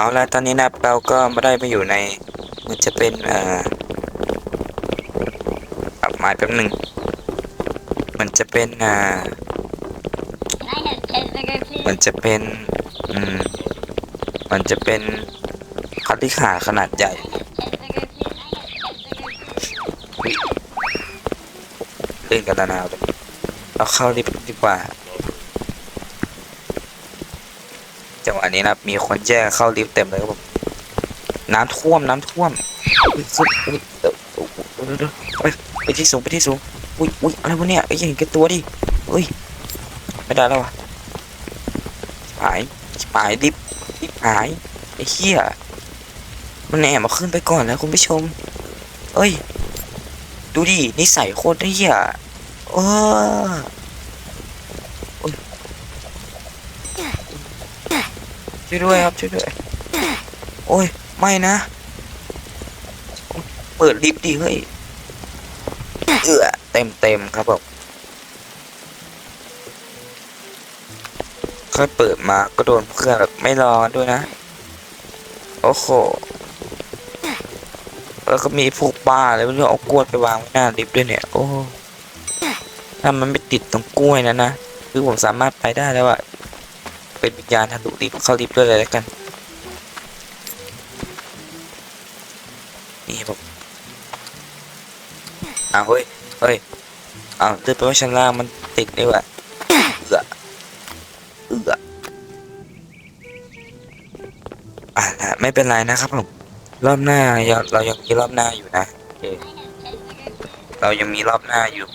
เอาละตอนนี้นะครับเราก็ไม่ได้มาอยู่ใน มันจะเป็นเอ่อปรับหมายแป๊บหนึ่งมันจะเป็นอ่ามันจะเป็นอืมมันจะเป็นคัตติขาขนาดใหญ่เล่นกันตะนาวเลยเราเข้าลิฟต์ดีกว่า จังหวะนี้นะครับมีคนแย่งเข้าลิฟต์เต็มเลยครับผมน้ำท่วมน้ำท่วมสุดไปไปที่สูงไปที่สูงอุ้ยอุ้ยอะไรวะเนี่ยไอ้ยเห็นแกตัวดิเฮ้ยไม่ได้แล้ววะหายหายลิฟต์ลิฟต์หายไอ้เหี้ยมันแอบมาขึ้นไปก่อนแล้วคุณผู้ชม เอ้ย ดูดินิสัยโคตรเหี้ยเออ ช่วยด้วยครับช่วยด้วย โอ้ย ไม่นะ เปิดลิฟต์ดิเฮ้ย เอือเต็มเต็มครับผมค่อยเปิดมาก็โดนเพื่อนแบบไม่รอด้วยนะ โอ้โห แล้วก็มีพวกบ้าอะไรไม่รู้เอากล้วยไปวางไว้หน้าลิฟต์ด้วยเนี่ย โอ้ถ้ามันไม่ติดตรงกล้วยนะนะ คือผมสามารถไปได้แล้วอะ เป็นวิญญาณทะลุลิฟต์เข้าลิฟต์ด้วยเลยแล้วกัน นี่ผมอ้าวเฮ้ยเฮ้ยอ้าวเดินไปว่าชั้นล่างมันติดนี่ว่ะเอือเอืออะไม่เป็นไรนะครับผมรอบหน้ายังเรายังมีรอบหน้าอยู่นะเรายังมีรอบหน้าอยู่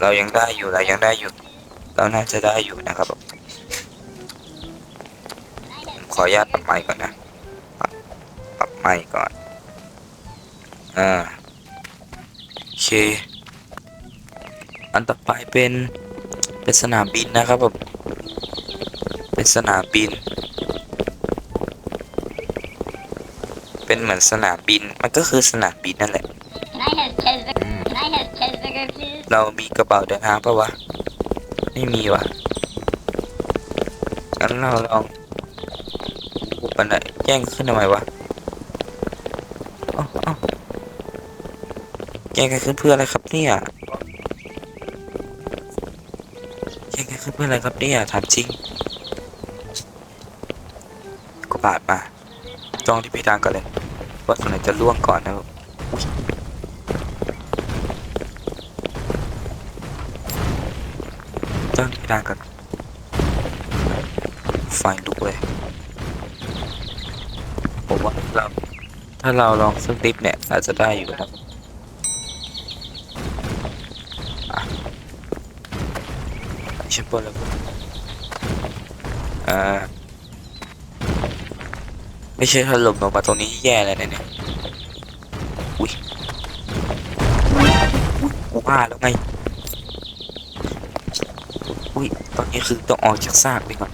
เรายังได้อยู่เรายังได้อยู่ เราน่าจะได้อยู่นะครับผมขออนุญาตปรับ ไมค์ก่อนนะปรับปรับไมค์ก่อนอ่าโอเค อันต่อไปเป็นเป็นสนามบินนะครับผมเป็นสนามบิน เป็นเหมือนสนามบินมันก็คือสนามบินนั่นแหละ Can I have cheeseburger? Can I have cheeseburger, please? เรามีกระเป๋าเดินทางปะวะ ไม่มีวะงั้นเราลอง อุปนัยแย่งขึ้นทำไมวะอ้าเอ้าแย่งกันขึ้นเพื่ออะไรครับเนี่ยแย่งกันขึ้นเพื่ออะไรครับเนี่ยถามจริงก็บาดมาจ้องที่พี่ทางก่อนเลยว่าคนไหนจะล่วงก่อนนะครับจ้องที่พี่ทางก่อนไฟลุกเลย เราถ้าเราลองซึ่งลิฟเนี่ยอาจจะได้อยู่นะครับอะชั้นแล้วอ่าไม่ใช่ถล่มลงมาตรงนี้แย่เลยเนี่ย อุ้ยอุ๊ยกูพลาดแล้วไง อุ้ย ตอนนี้คือต้องออกจากซากไปก่อน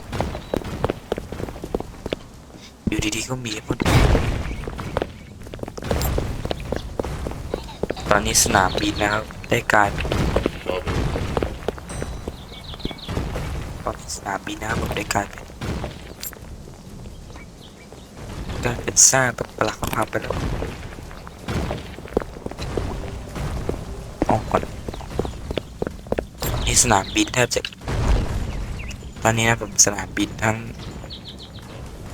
อยู่ดีๆก็มีมัน ตอนนี้สนามบินนะครับ ได้กลายเป็นตอนนี้สนามบินนะครับผมได้กลายเป็นกลายเป็นซากแบบปลักพังไปแล้วออกก่อนนี่สนามบินแทบจะตอนนี้นะผมสนามบินทั้ง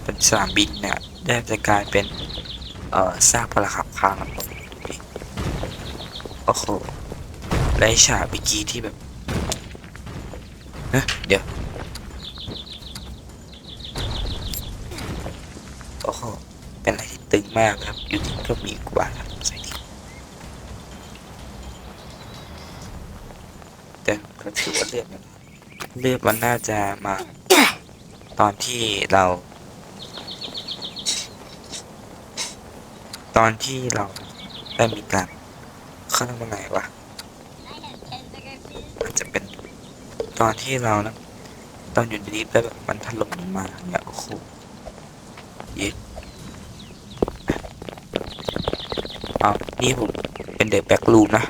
เป็นสนามบินเนี่ยแทบจะกลายเป็นเอ่อซาปลักหักพังแล้วผม โอ้โหไอ้ฉากเมื่อกี้ที่แบบเฮ้ยเดี๋ยว โอ้โห เป็นอะไรที่ตึงมากครับ อยู่ที่ก็มีกว่าครับใส่ดีแต่ก็ถือว่าเลือดมันเลือดมันน่าจะมา ตอนที่เรา ตอนที่เราได้มีการ เข้าทำไงวะ Can I have cheeseburger, please? มันจะเป็นตอนที่เรานะ ตอนอยู่ในลิฟต์แล้วแบบมันถล่มลงมาเนี่ยโอ้โหเย็ดเอานี่ผมเป็นเด็กแบกลูมนะ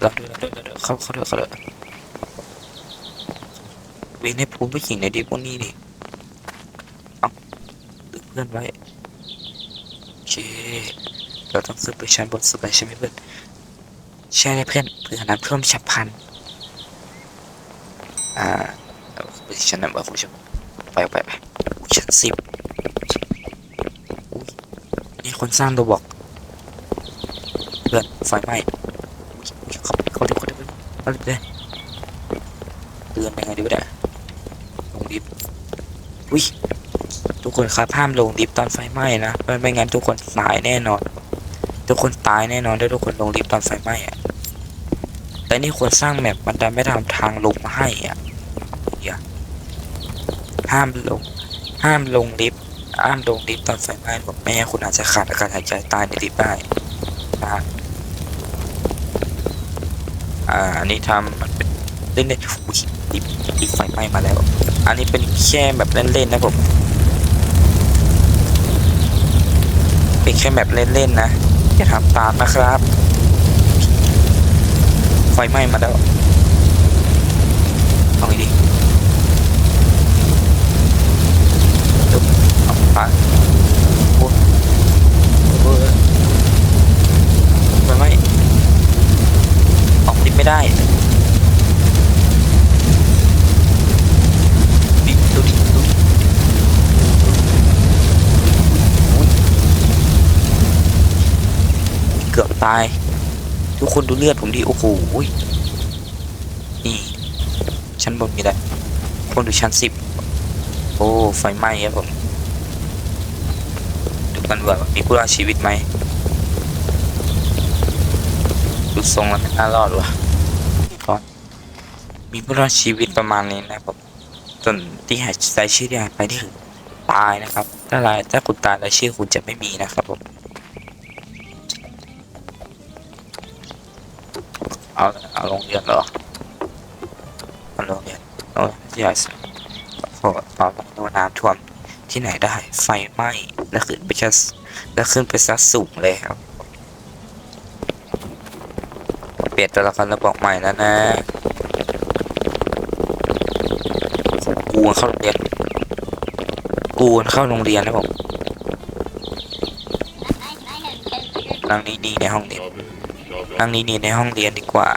เราด้วยเราด้วยเราด้วยเข้าเข้าด้วยเข้าเด้วยเวนให้พูนผู้หญิงในดิพวกนี้ดิเอาดึงเพื่อนไว้ เคเราต้องขึ้นไปชั้นบนสุดเลยใช่ไหมเพื่อนใช่เลยเพื่อนเพื่อน้ำท่วมฉับพลันอ่าไปที่ชั้นนั้นบ่คุณผู้ชมไปไปไปชั้นสิบนี่คนสร้างตัวบอกเพื่อนไฟไหม้เขาเขาเดี๋ยวเขาดี๋ยวเขาเดี๋ยเตือนยังไงดีวะเนี่ยลงลิฟต์อุ้ย คนครับห้ามลงลิฟต์ตอนไฟไหม้นะไม่ไม่งั้นทุกคนตายแน่นอน ทุกคนตายแน่นอนถ้าทุกคนลงลิฟต์ตอนไฟไหม้อะแต่นี่คนสร้างแมปมันดันไม่ทำทางลงมาให้อะอย่าห้ามลง ห้ามลงลิฟต์ห้ามลงลิฟต์ตอนไฟไหม้บอกแม่คุณอาจจะขาดอากาศหายใจตายในลิฟต์ได้นะอ่าอันนี้ทำมันเป็นเล่นเล่นอุ้ยดิบดิบไฟไหม้มาแล้ว อันนี้เป็นแค่แบบเล่นๆนะผม เป็นแค่แบบเล่นๆนะ อย่าทำตามนะครับ ไฟไหม้มาแล้ว เอาไงดียวเอาไปโอ้ยโอ้ยไฟไหม้ออกลิฟต์ไม่ได้ ดิดูดิดูดิอุ๊ยเกือบตายทุกคนดูเลือดผมดิโอ้โหนี่ชั้นบนมีอะไรคนดูชั้นสิบโอ้ไฟไหม้ครับผมดูกันว่ามีผู้รอดชีวิตไหมดูทรงแล้วไม่น่ารอดว่ะก่อมีผู้รอดชีวิตประมาณนี้นะครับผมส่วนที่หายรายชื่อที่หายไปนี่ตายนะครับถ้ารายถ้าคุณตายรายชื่อคุณจะไม่มีนะครับผม เอาเอาโรงเรียนเหรอเอาโรงเรียนโอ้ที่หายพอพอโดนน้ำท่วมที่ไหนได้ไฟไหม้แล้วขึ้นไปชั้นแล้วขึ้นไปซัดสูงเลยครับ เปลี่ยนตัวละครระบอกใหม่แล้วนะกูเข้าโรงเรียนกูเข้าโรงเรียนนะผมนั่งนี่นี่ในห้องเรีย นั่งนี่นี่ในห้องเรียนดีกว่า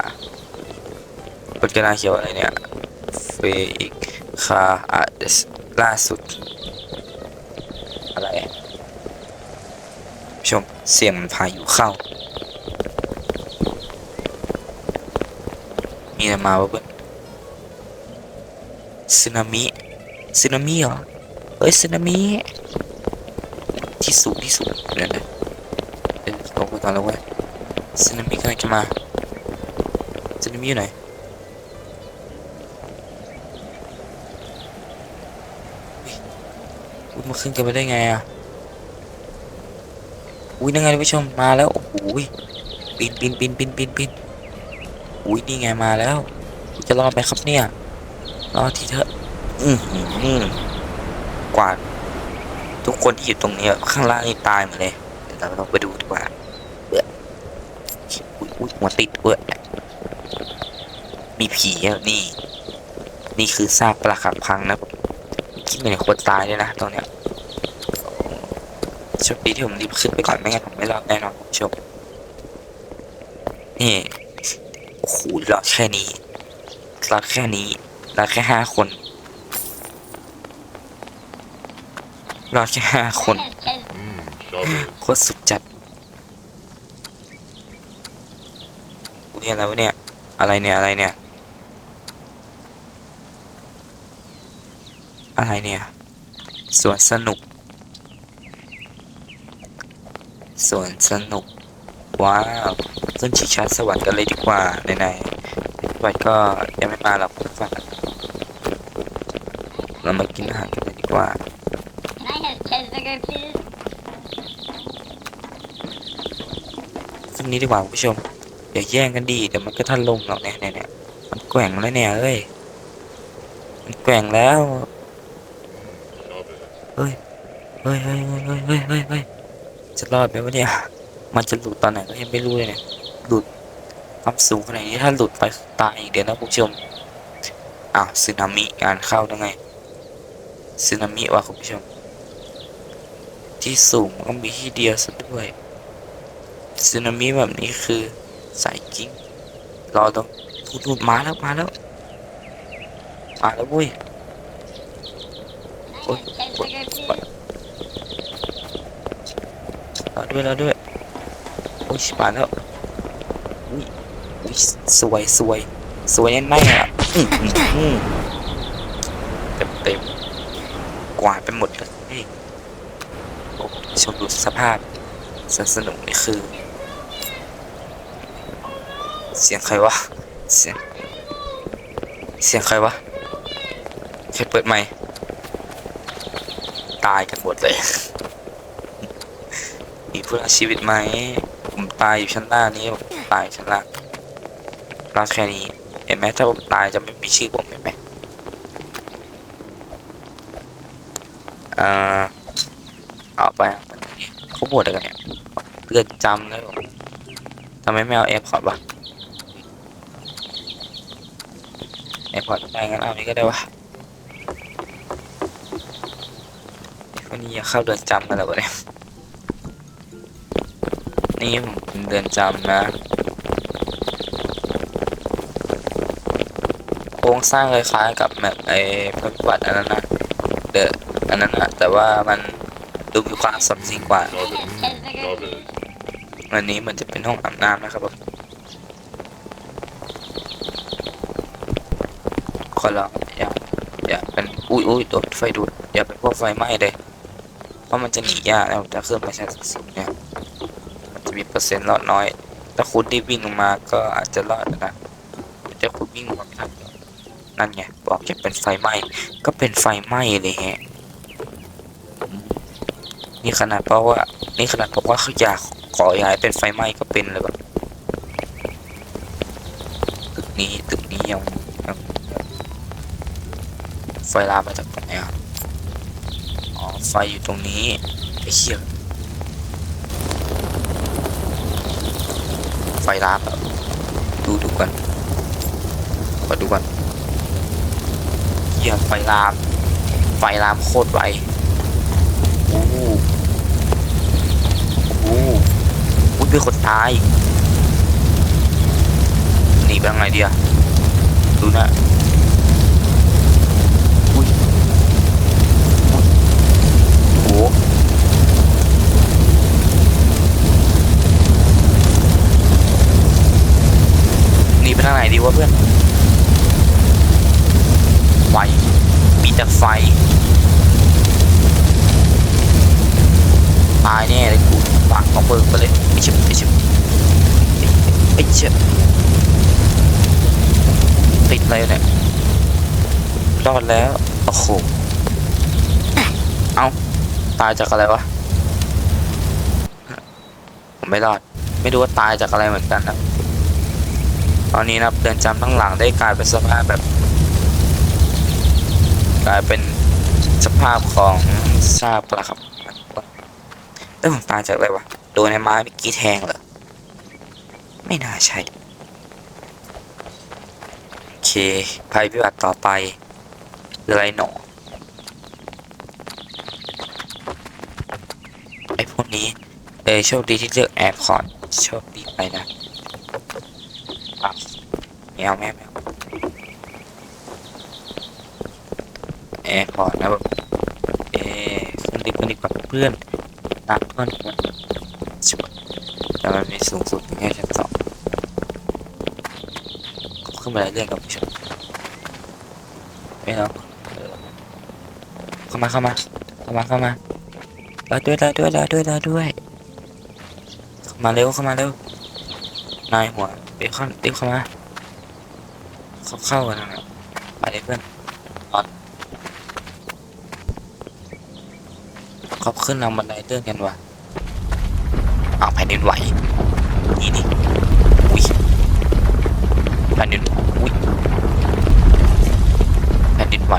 บนกาเขียวอะไรเนี่ยเฟอีกคาอาเดสล่าสุด อะไร ชมเสียงมันพายุเข้า มีอะไรมาวะเพื่อนสึนามิสึนามิเหรอ เฮ้ยสึนามิ ที่สูงที่สุดเดี๋ยนะเดี๋ยวลงไปก่อนแล้วเว้ย สึนามิกำลังจะมาสึนามิอยู่ไหนอุ๊ยมันขึ้นกันไปได้ไงอะอุ้ยนั่งไงท่านผู้ชมมาแล้วโอ้โหยปีนปีนปีนปีนปีนปีนอุ้ยนี่ไงมาแล้ว จะรอดไหมครับเนี่ยรอดทีเถอะอือหือกว่าดทุกคนที่อยู่ตรงนี้ข้างล่างนี่ตายหมดเลยเดี๋ยวเราไปดูดีกว่าเบื่ออุ๊ยอุ๊ย หัวติดเว้ยมีผีอะนี่ นี่คือซากปลักหักพังนะคิดเหมือนคนตายเลยนะตรงเนี้ยโชคดีที่ผมรีบขึ้นไปก่อนไม่งั้นผมไม่รอดแน่นอนคุณผู้ชมนี่โอ้โหรอดแค่นี้รอดแค่นี้รอดแค่ห้าคนรอดแค่ห้าคน Mm, strawberry. โคตรสุดจัด อะไรวะเนี่ย อะไรเนี่ยอะไรเนี่ย อะไรเนี่ย สวนสนุก สวนสนุก ว้าวขึ้นชิงช้าสวรรค์กันเลยดีกว่าไหนๆสวรรค์ก็ยังไม่มาหรอกคุณฝันเรามากินอาหารกันเลยดีกว่า Can I have cheeseburger, please? ขึ้นนี้ดีกว่าคุณผู้ชม อย่าแย่งกันดีเดี๋ยวมันก็ทันลมหรอกเนี่ยเนี่ยเนี่ยมันแกว่งแล้วเนี่ยเอ้ยมันแกว่งแล้วเฮ้ยเฮ้ยเฮ้ยเฮ้ยเฮ้ยเฮ้ยเฮ้ยจะรอดไหมวะเนี่ยมันจะหลุดตอนไหนก็ยังไม่รู้เลยเนี่ยหลุดความสูงขนาดนี้ถ้าหลุดไปตายอีกเดี๋ยวนะคุณผู้ชมอ้าวสึนามิงานเข้าได้ไงสึนามิว่ะคุณผู้ชม ที่สูงก็มีที่เดียวซะด้วยสึนามิแบบนี้คือ ใสายกิ้งรอตรงพูดพูดมาแล้วมาแล้วมาแล้วเว้ยโอ๊ยเรอด้วยรอด้วยโอ้ยมาแล้วอุ้ยอุ้ยสวยสวยสวยแน่ๆอะอื้อหือเต็มเต็มกวาดไปหมดเลยโอ้ชมดูสภาพสนสนุกนี่คือ เสียงใครวะ เสียง เสียงใครวะ ใครเปิดไมค์ตายกันหมดเลย มีผู้รอดชีวิตไหม ผมตายอยู่ชั้นล่างนี้ผมตายชั้นล่างรอดแค่นี้เห็นไหมถ้าผมตายจะไม่มีชื่อผมเห็นไหมอ่าเอาไปเขาบวชอะไรกันเนี่ยเลือดจำเลยผมทำไมไม่เอาแอร์พอร์ตวะ แอร์พอร์ตไปงั้นเอานี้ก็ได้วะคนนี้อยากเข้าเดือนจำกันแล้ววะเนี่ยนี่ผมเป็นเดือนจำนะโครงสร้างคล้ายๆกับแบบไอ้พระพิบัติอันนั้นนะเดอะอันนั้นนะแต่ว่ามันดูมีความสมจริงกว่า Ten seconds left. วันนี้มันจะเป็นห้องอาบน้ำนะครับผม ขอร้องอย่าอย่าเป็นอุ้ยอุ้ยโดนไฟดูดอย่าเป็นพวกไฟไหม้เลยเพราะมันจะหนียากแล้วแต่เครื่องไม่ใช่สูงเนี่ยมันจะมีเปอร์เซ็นต์รอดน้อย ถ้าคุณได้วิ่งลงมาก็อาจจะรอดนะแต่คุณวิ่งลงมาไม่ทันนั่นไงบอกจะเป็นไฟไหม้ก็เป็นไฟไหม้เลยฮะนี่ขนาดเพราะว่านี่ขนาดบอกว่าเขาอยากขอย้ายเป็นไฟไหม้ก็เป็นเลยแบบตึกนี้ตึกนี้ยังยัง ไฟลามมาจากตรงไหนอะอ๋อไฟอยู่ตรงนี้ไอ้เหี้ยไฟลามแบบดูดูกันขอดูกันเหี้ยไฟลาม ไฟลามโคตรไวโอ้โหโอ้โหอุ้ยเป็นคนตายหนีไปทางไหนดีอะดูนะอุ้ยอุ้ยโอ้โหหนีไปทางไหนดี วะเพื่อน ไฟ มีแต่ไฟ ตายแน่เลยกูปากของเบิกไปเลยไอ้เชิบไอ้เชิบไอ้เชิบติดเลยเนี่ยรอดแล้ว โอ้โห เอาตายจากอะไรวะ ผมไม่รอด ไม่รู้ว่าตายจากอะไรเหมือนกันนะ ตอนนี้นะครับเรือนจำทั้งหลังได้กลายเป็นสภาพแบบ กลายเป็นสภาพของซากปรักหักเออผมตายจากอะไรวะโดนไอ้ไม้เมื่อกี้แทงเหรอไม่น่าใช่โอเคภัยพิบัติต่อไปอะไรหนอไอพวกนี้เออโชคดีที่เลือกแอร์พอร์ตโชคดีไปนะ แมวแมวแมวแอร์พอร์ตนะแบบเออขึ้นดีขึ้นดีกว่าเพื่อนตามเพื่อนกันชิบะแต่มันมีสูงสุดแค่ชั้นสองขึ้นมาเรื่อยๆกับผู้ชมไม่เอาเออเข้ามาเข้ามาเข้ามาเข้ามาเราด้วยเราด้วยเราด้วยเราด้วยเข้ามาเร็วเข้ามาเร็วนายหัวเบคอนรีบเข้ามา เข้าเข้ากันนะไปเลยเพื่อนออนเขาขึ้นทาบันไดเลื่อนกันวะเอาแผ่นดินไหวนี่นี่อุ้ยแผ่นดินอุ้ยแผ่นดินไหว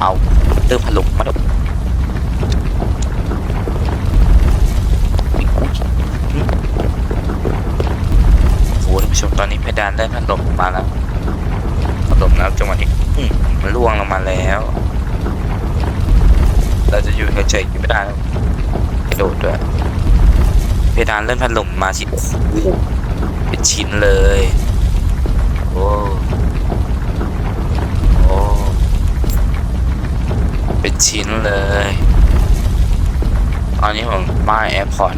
เอาเติมพลุมาดู ชมตอนนี้เพดานได้พัดลมมาแล้วนะครับจังหวะนี้อืมมันล่วงลงมาแล้ว เราจะอยู่เฉยๆไม่ได้แล้วกระโดดด้วยเพดานเลื่อนพัดลมมาสิโอ้โหเป็นชิ้นเลยโอ้โอ้เป็นชิ้นเลยตอนนี้ผมป้าแอร์พอร์ต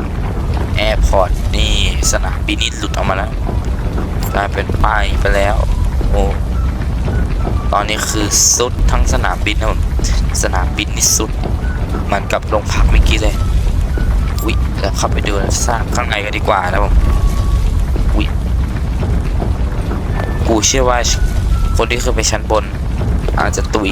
แอร์พอร์ตนี่สนามบินนี่หลุดออกมาแล้ว กลายเป็นป้ายไปแล้ว โอ้ตอนนี้คือสุดทั้งสนามบินนะผมสนามบินนี่สุดเหมันกับโรงพักเมื่อกี้เลยวิแล้วเข้าไปดูสร้างข้างในกันดีกว่านะผมวิกูเชื่อว่าคนที่ขึ้นไปชั้นบน อาจจะตุย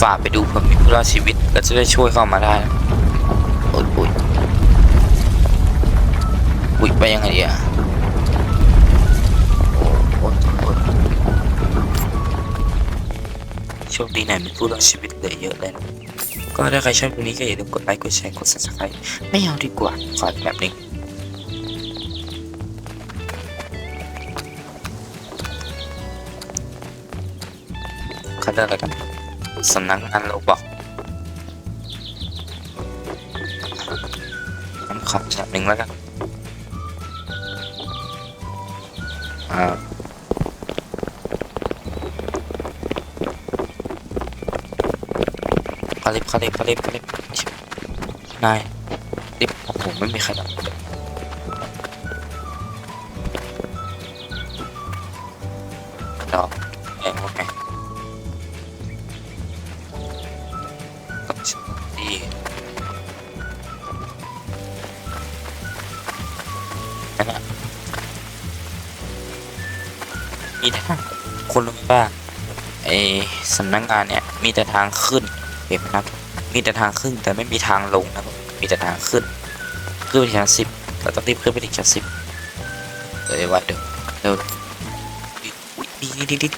ฝากไปดูเผื่อมีผู้รอดชีวิตแล้วจะได้ช่วยเข้ามาได้นะโอ้ยโอ้ยวิไปยังไงดีอะโอ้โอ้ยโอ้ยโชคดีหน่อยมีผู้รอดชีวิตเหลือเยอะเลยนะก็ถ้าใครชอบคลิปนี้ก็อย่าลืมกดไลค์กดแชร์กด subscribe ไม่เอาดีกว่าขอแบบนี้เขาเรียกกัน สำนักงานเราบอกงั้นขอแบบหนึ่งแล้วกันอ่าเขาลิฟต์เขาลิฟต์เขาลิฟต์เขาลิฟต์นายลิฟต์โอ้โหไม่มีใครหรอกดอกเอ้ยโอเค ดีนะมีแต่ทางคนรู้ว่าไอสำนักงานเนี่ย มีแต่ทางขึ้นเห็นไหมครับ มีแต่ทางขึ้นแต่ไม่มีทางลงนะครับมีแต่ทางขึ้นขึ้นไปถึงชั้นสิบเราต้องรีบขึ้นไปถึงชั้นสิบเดี๋ยววัดเดี๋ยวเดี๋ยวอุ๊ยนี่นี่นี่นี่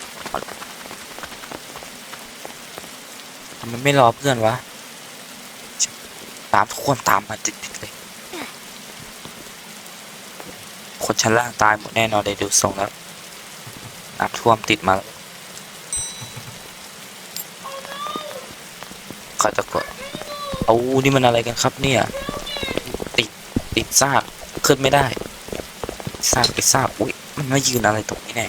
ทำไมไม่รอเพื่อนวะ ตามทุกคนตามมาติดๆเลย คนชั้นล่างตายหมดแน่นอนเลยดูทรงแล้วน้ำท่วมติดมาแล้วขาจะกดเอานี่มันอะไรกันครับเนี่ย ติดติดซากขึ้นไม่ได้ซากติดซากอุ้ยมันมายืนอะไรตรงนี้แน่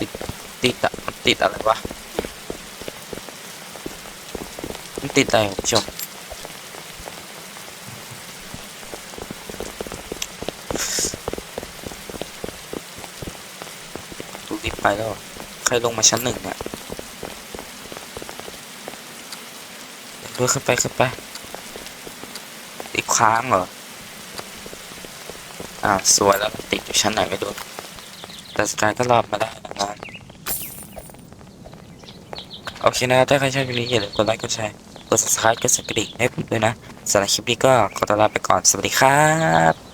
ติดติดอะติดอะไรวะ มัน ติดอะไรคุณผู้ชมดูรีบไปแล้ว ใครลงมาชั้นหนึ่งเนี่ยเดินขึ้นไปขึ้นไป อีกครั้างเหรอ อ่าสวยแล้วติดอยู่ชั้นไหนไม่รู้แต่สกายก็รอดมาได้นะโอเคนะถ้าใครชอบคลิปนี้อย่าลืมกดไลค์กดแชร์ กด subscribe กดสั่นกระดิ่งให้ผมด้วยนะสำหรับคลิปนี้ก็ขอตัวลาไปก่อนสวัสดีครับ